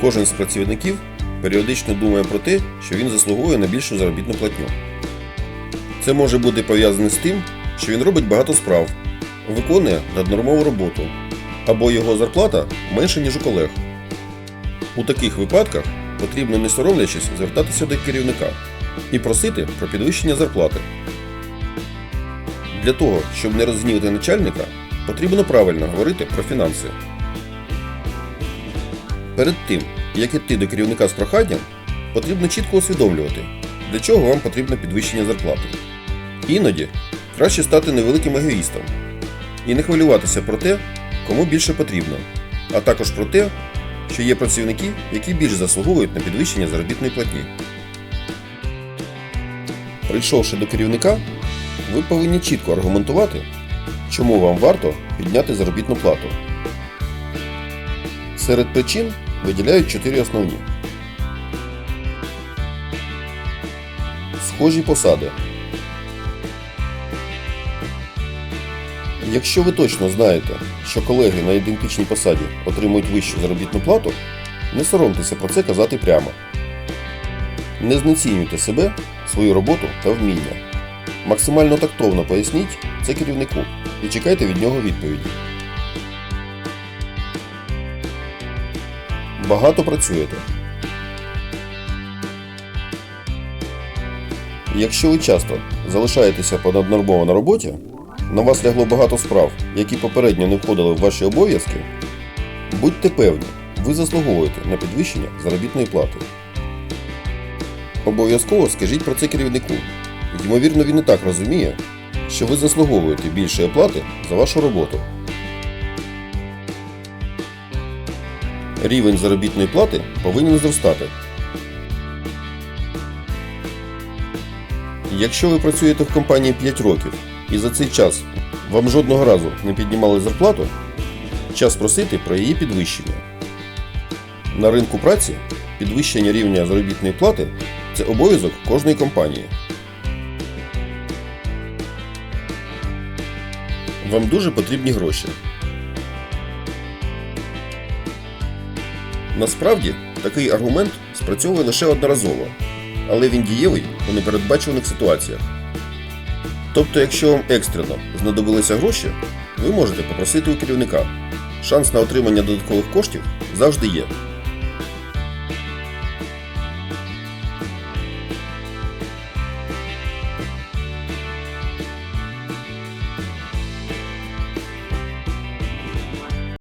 Кожен з працівників періодично думає про те, що він заслуговує на більшу заробітну платню. Це може бути пов'язане з тим, що він робить багато справ, виконує наднормову роботу, або його зарплата менша, ніж у колег. У таких випадках потрібно не соромлячись звертатися до керівника і просити про підвищення зарплати. Для того, щоб не розгнівати начальника, потрібно правильно говорити про фінанси. Перед тим, як іти до керівника з проханням, потрібно чітко усвідомлювати, для чого вам потрібно підвищення зарплати. Іноді краще стати невеликим егоїстом і не хвилюватися про те, кому більше потрібно, а також про те, що є працівники, які більш заслуговують на підвищення заробітної платні. Прийшовши до керівника, ви повинні чітко аргументувати, чому вам варто підняти заробітну плату. Серед причин виділяють чотири основні. Схожі посади. Якщо ви точно знаєте, що колеги на ідентичній посаді отримують вищу заробітну плату, не соромтеся про це казати прямо. Не знецінюйте себе, свою роботу та вміння. Максимально тактовно поясніть це керівнику і чекайте від нього відповіді. Багато працюєте. Якщо ви часто залишаєтеся понаднормово на роботі, на вас лягло багато справ, які попередньо не входили в ваші обов'язки, будьте певні, ви заслуговуєте на підвищення заробітної плати. Обов'язково скажіть про це керівнику. Ймовірно, він і так розуміє, що ви заслуговуєте більшої оплати за вашу роботу. Рівень заробітної плати повинен зростати. Якщо ви працюєте в компанії 5 років і за цей час вам жодного разу не піднімали зарплату, час просити про її підвищення. На ринку праці підвищення рівня заробітної плати це обов'язок кожної компанії. Вам дуже потрібні гроші. Насправді, такий аргумент спрацьовує лише одноразово, але він дієвий у непередбачуваних ситуаціях. Тобто, якщо вам екстрено знадобилися гроші, ви можете попросити у керівника. Шанс на отримання додаткових коштів завжди є.